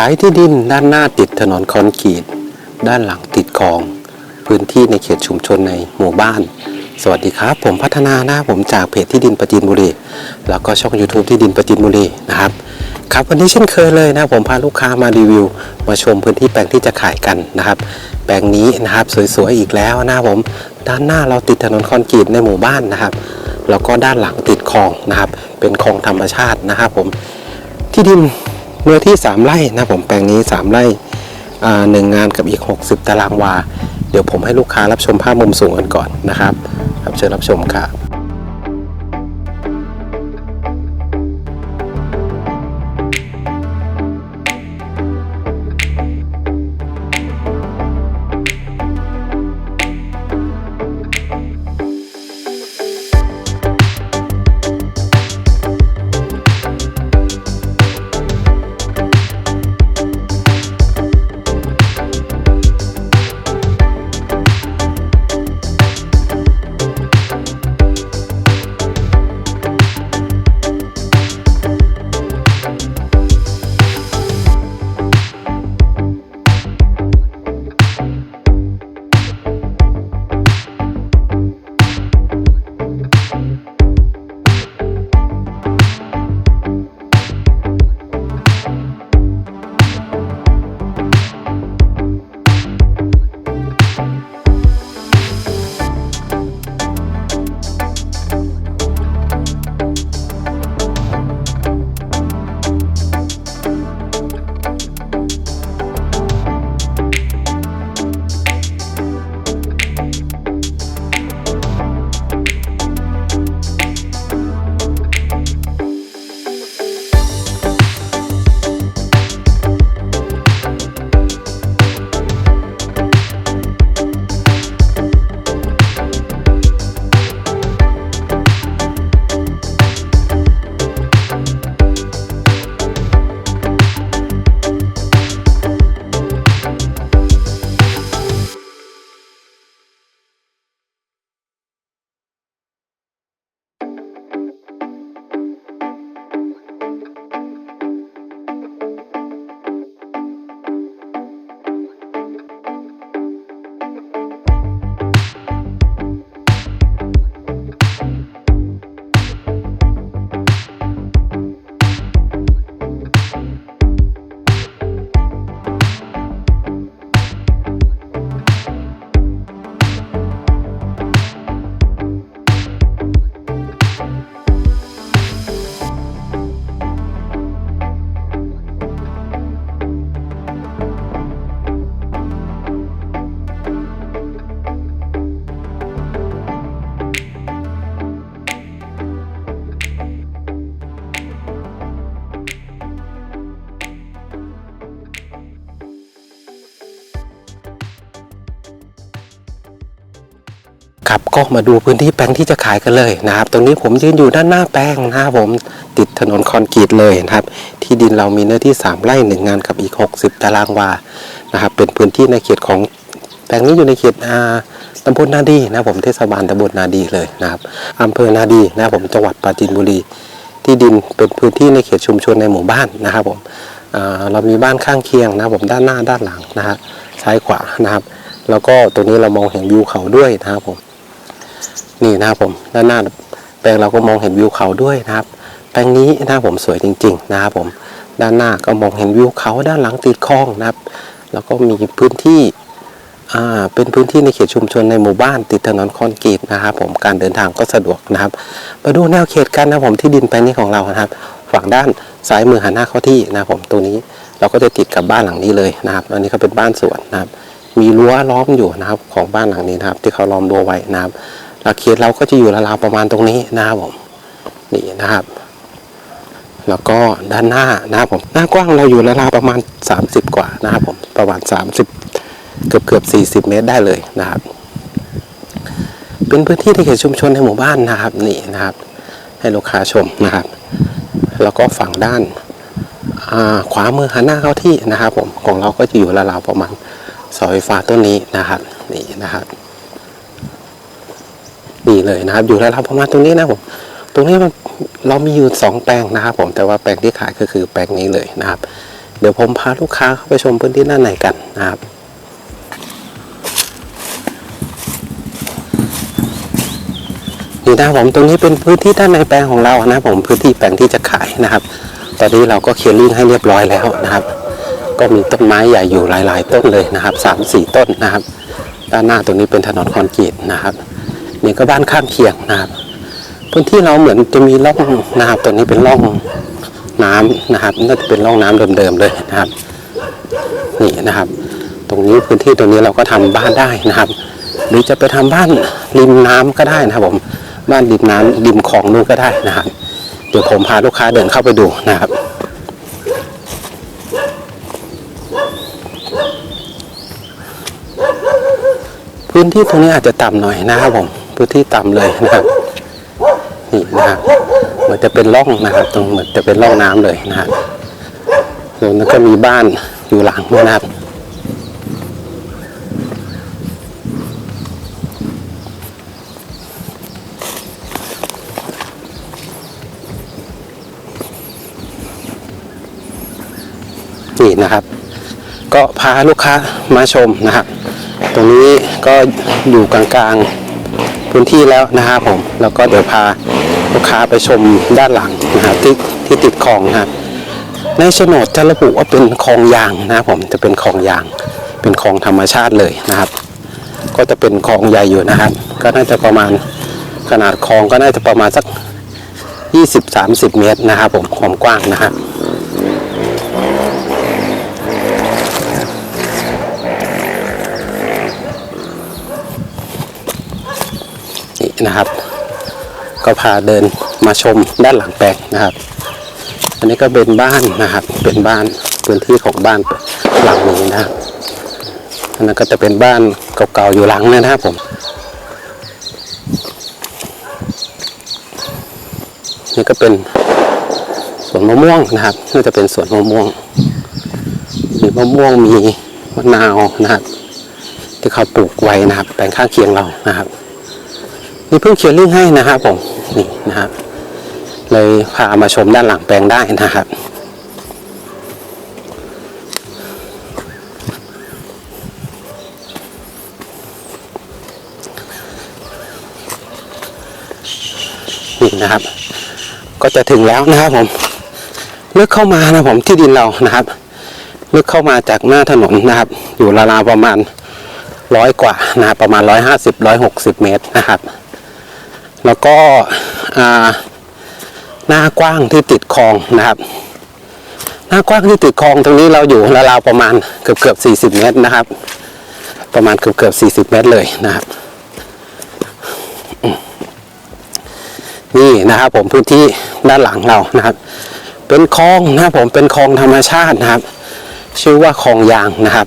ขายที่ดินด้านหน้าติดถนนคอนกรีต ด้านหลังติดคลอง พื้นที่ในเขตชุมชนในหมู่บ้าน สวัสดีครับ ผมพัฒนานะผมจากเพจที่ดินประจินบุรีแล้วก็ช่อง YouTube ที่ดินประจินบุรีนะครับครับวันนี้เช่นเคยเลยนะผมพาลูกค้ามารีวิว มาชมพื้นที่แปลงที่จะขายกันนะครับแปลงนี้นะครับสวยๆอีกแล้วนะผมด้านหน้าเราติดถนนคอนกรีตในหมู่บ้านนะครับแล้วก็ด้านหลังติดคลองนะครับเป็นคลองธรรมชาตินะครับผมที่ดิน เนื้อที่ 3 ไร่นะผมแปลงนี้ 3 ไร่หนึ่งงานกับอีก 60 ตารางวา เดี๋ยวผมให้ลูกค้ารับชมภาพมุมสูงกันก่อนนะครับ ครับเชิญรับชมครับ ครับก็มาดูพื้นที่แปลงที่จะขายกันเลยนะครับ ตรงนี้ผมยืนอยู่ด้านหน้าแปลงนะครับผมติดถนนคอนกรีตเลยนะครับ ที่ดินเรามีเนื้อที่ 3 ไร่หนึ่งงานกับอีก 60 ตารางวานะครับ เป็นพื้นที่ในเขตของแปลงนี้อยู่ในเขตอาตำบลนาดีนะครับผมเทศบาลตำบลนาดีเลยนะครับอำเภอนาดีนะครับผมจังหวัดปราจีนบุรี ที่ดินเป็นพื้นที่ในเขตชุมชนในหมู่บ้านนะครับผมเรามีบ้านข้างเคียงนะครับผมด้านหน้าด้านหลังนะฮะซ้ายขวานะครับ แล้วก็ตรงนี้เรามองเห็นวิวเขาด้วยนะครับผม นี่นะครับผมด้านหน้าแปลงเราก็มองเห็นวิวเขาด้วยนะครับ แปลงนี้นะครับผมสวยจริง ๆ นะครับผม ด้านหน้าก็มองเห็นวิวเขาด้านหลังติดคลองนะครับ แล้วก็มีพื้นที่อ่าเป็นพื้นที่ในเขตชุมชนในหมู่บ้านติดถนนคอนกรีตนะครับ ผมการเดินทางก็สะดวกนะครับ มาดูแนวเขตกันนะครับผมที่ดินแปลงนี้ของเรานะครับ ฝั่งด้านซ้ายมือหันหน้าเข้าที่นะครับผมตัวนี้เราก็จะติดกับบ้านหลังนี้เลยนะครับ อันนี้ก็เป็นบ้านสวนนะครับ มีรั้วล้อมอยู่นะครับของบ้านหลังนี้นะครับ ที่เขาล้อมรั้วไว้นะครับ เขตเราก็จะอยู่ราวๆประมาณตรงนี้นะครับผมนี่นะครับ แล้วก็ด้านหน้านะครับผมหน้ากว้างเราอยู่ราวๆประมาณ 30 กว่านะครับผมประมาณ 30 เกือบเกือบ40 เมตรได้เลยนะครับ เป็นพื้นที่ในเขตชุมชนในหมู่บ้านนะครับนี่นะครับ ให้ลูกค้าชมนะครับ แล้วก็ฝั่งด้านาขวามือหันหน้าเข้าที่นะครับ ผมของเราก็จะอยู่ราวๆประมาณเสาไฟฟ้าต้นนี้นะครับนี่นะครับ นี่เลยนะครับ อยู่ราวประมาณตรงนี้นะผมตรงนี้มันเรามีอยู่สองแปลงนะครับ ผมแต่ว่าแปลงที่ขายก็คือแปลงนี้เลยนะครับ เดี๋ยวผมพาลูกค้าเข้าไปชมพื้นที่ด้านในกันนะครับนี่นะผมตรงนี้เป็นพื้นที่ด้านในแปลงของเรานะผมพื้นที่แปลงที่จะขายนะครับ ตอนนี้เราก็เคลียร์ลิงให้เรียบร้อยแล้วนะครับ ก็มีต้นไม้ใหญ่อยู่หลาย ๆ ต้นเลยนะครับสามสี่ต้นนะครับ ด้านหน้าตรงนี้เป็นถนนคอนกรีตนะครับ นี่ก็บ้านข้างเคียงนะครับพื้นที่เราเหมือนจะมีร่องนะครับตรงนี้เป็นร่องน้ำนะครับน่าจะเป็นร่องน้ำเดิมๆเลยนะครับ นี่นะครับ ตรงนี้พื้นที่ตรงนี้เราก็ทำบ้านได้นะครับ หรือจะไปทำบ้านริมน้ำก็ได้นะครับผมบ้านริมน้ำริมคลองนู่นก็ได้นะครับเดี๋ยวผมพาลูกค้าเดินเข้าไปดูนะครับพื้นที่ตรงนี้อาจจะต่ำหน่อยนะครับผม พื้นที่ต่ำเลยนะครับนี่นะครับเหมือนจะเป็นร่องนะครับตรงเหมือนจะเป็นร่องน้ำเลยนะครับตรงนั้นก็มีบ้านอยู่หลังนะครับนี่นะครับ ก็พาลูกค้ามาชมนะครับ ตรงนี้ก็อยู่กลางๆ พื้นที่แล้วนะครับผม แล้วก็เดี๋ยวพาลูกค้าไปชมด้านหลังนะครับที่ที่ติดคลองนะครับในโฉนดจะระบุว่าเป็นคลองยางนะครับผมจะเป็นคลองยาง เป็นคลองธรรมชาติเลยนะครับ ก็จะเป็นคลองใหญ่อยู่นะครับ ก็น่าจะประมาณขนาดคลองก็น่าจะประมาณสัก 20-30 เมตรนะครับผมความกว้างนะครับ นะครับ ก็พาเดินมาชมด้านหลังแปลงนะครับ อันนี้ก็เป็นบ้านนะครับ เป็นบ้านพื้นที่ของบ้านหลังนี้นะครับอันนั้นก็จะเป็นบ้านเก่าๆอยู่หลังนะครับผมนี่ก็เป็นสวนมะม่วงนะครับน่าจะเป็นสวนมะม่วง มีมะม่วงมีมะนาวนะครับ ที่เขาปลูกไว้นะครับแปลงข้างเคียงเรานะครับี่เพิ่งเขียนลิงให้นะครับผมนี่นะครับเลยพามาชมด้านหลังแปลงได้นะครับนี่นะครับ ก็จะถึงแล้วนะครับผมลึกเข้ามานะผมที่ดินเรานะครับลึกเข้ามาจากหน้าถนนนะครับ อยู่ราวๆประมาณร้อยกว่านะครับประมาณร้อยห้าสิบร้อยหกสิบเมตรนะครับ แล้วก็หน้ากว้างที่ติดคลองนะครับ หน้ากว้างที่ติดคลองตรงนี้เราอยู่ราวๆประมาณเกือบเกือบสี่สิบเมตรนะครับ ประมาณเกือบเกือบสี่สิบเมตรเลยนะครับ นี่นะครับผมพื้นที่ด้านหลังเรานะครับ เป็นคลองนะครับผมเป็นคลองธรรมชาตินะครับ ชื่อว่าคลองยางนะครับ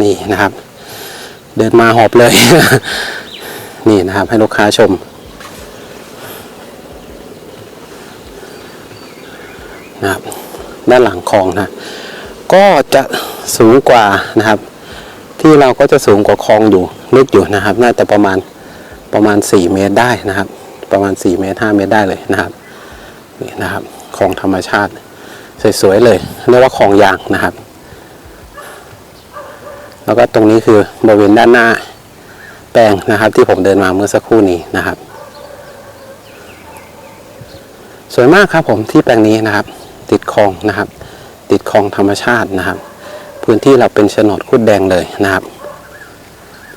นี่นะครับ เดินมาหอบเลย นี่นะครับ ให้ลูกค้าชมนะครับด้านหลังคลองนะ ก็จะสูงกว่านะครับ ที่เราก็จะสูงกว่าคลองอยู่ลึกอยู่นะครับ น่าจะประมาณประมาณ 4 เมตรได้นะครับ ประมาณ 4 เมตร 5 เมตรได้เลยนะครับนี่นะครับคลองธรรมชาติสวยๆเลยเรียกว่าคลองยางนะครับ แล้วก็ตรงนี้คือบริเวณด้านหน้า แปลงนะครับที่ผมเดินมาเมื่อสักครู่นี้นะครับ สวยมากครับผมที่แปลงนี้นะครับ ติดคลองนะครับ ติดคลองธรรมชาตินะครับ พื้นที่เราเป็นโฉนดคุดแดงเลยนะครับ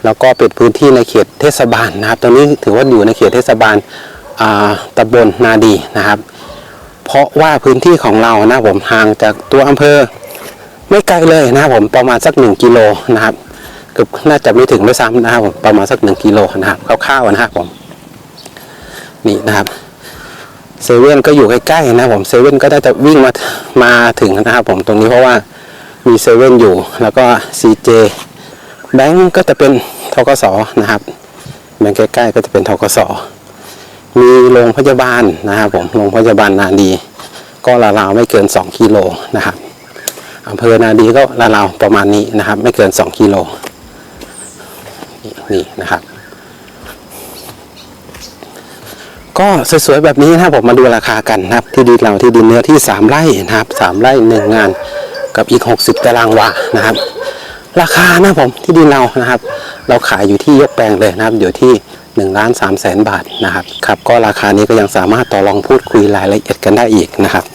แล้วก็เป็นพื้นที่ในเขตเทศบาลนะครับตรงนี้ถือว่าอยู่ในเขตเทศบาลตำบลนาดีนะครับ เพราะว่าพื้นที่ของเรานะผมห่างจากตัวอำเภอ ไม่ไกลเลยนะครับผมประมาณสักหนึ่งกิโลนะครับ เกือบน่าจะไม่ถึงด้วยซ้ำนะครับผมประมาณสักหนึ่งกิโลนะครับคร่าวๆนะครับผมนี่นะครับเซเว่นก็อยู่ใกล้ๆนะครับผมเซเว่นก็ได้จะวิ่งมามาถึงนะครับผมตรงนี้เพราะว่ามีเซเว่นอยู่ แล้วก็ซีเจแบงก์ก็จะเป็นทกสนะครับแบงก์ใกล้ๆก็จะเป็นทกสมีโรงพยาบาลนะครับผมโรงพยาบาลนาดี ก็ราวๆไม่เกิน 2 กิโลนะครับอำเภอนาดีก็ราวๆประมาณนี้นะครับ ไม่เกิน 2 กิโล นี่นะครับ ก็สวยๆแบบนี้นะผมมาดูราคากันนะครับ ที่ดินเราที่ดินเนื้อที่ 3 ไร่นะครับ 3 ไร่หนึ่งงานกับอีก 60 ตารางวานะครับ ราคานะผมที่ดินเรานะครับ เราขายอยู่ที่ยกแปลงเลยนะครับอยู่ที่1ล้าน3แสนบาทนะครับครับ ก็ราคานี้ก็ยังสามารถต่อรองพูดคุยรายละเอียดกันได้อีกนะครับ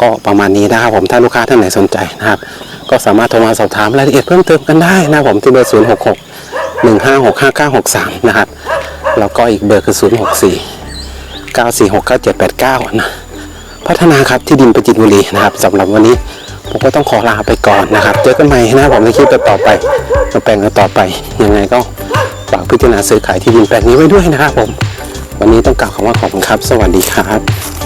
ก็ประมาณนี้นะครับผมถ้าลูกค้าท่านไหนสนใจนะครับ ก็สามารถโทรมาสอบถามรายละเอียดเพิ่มเติมกันได้นะผมที่เบอร์0 6 6 1 5 6 5 9 6 3นะครับ แล้วก็อีกเบอร์คือ 0 6 4 9 4 6 9 7 8 9 นะ พัฒนาครับที่ดินประจิตรบุรีนะครับสำหรับวันนี้ผมก็ต้องขอลาไปก่อนนะครับ เจอกันใหม่นะผมในคลิปต่อไปมาแปลงกันต่อไป ยังไงก็ฝากพิจารณาซื้อขายที่ดินแปลงนี้ไว้ด้วยนะครับผม วันนี้ต้องกล่าวคำว่าขอบคุณครับ สวัสดีครับ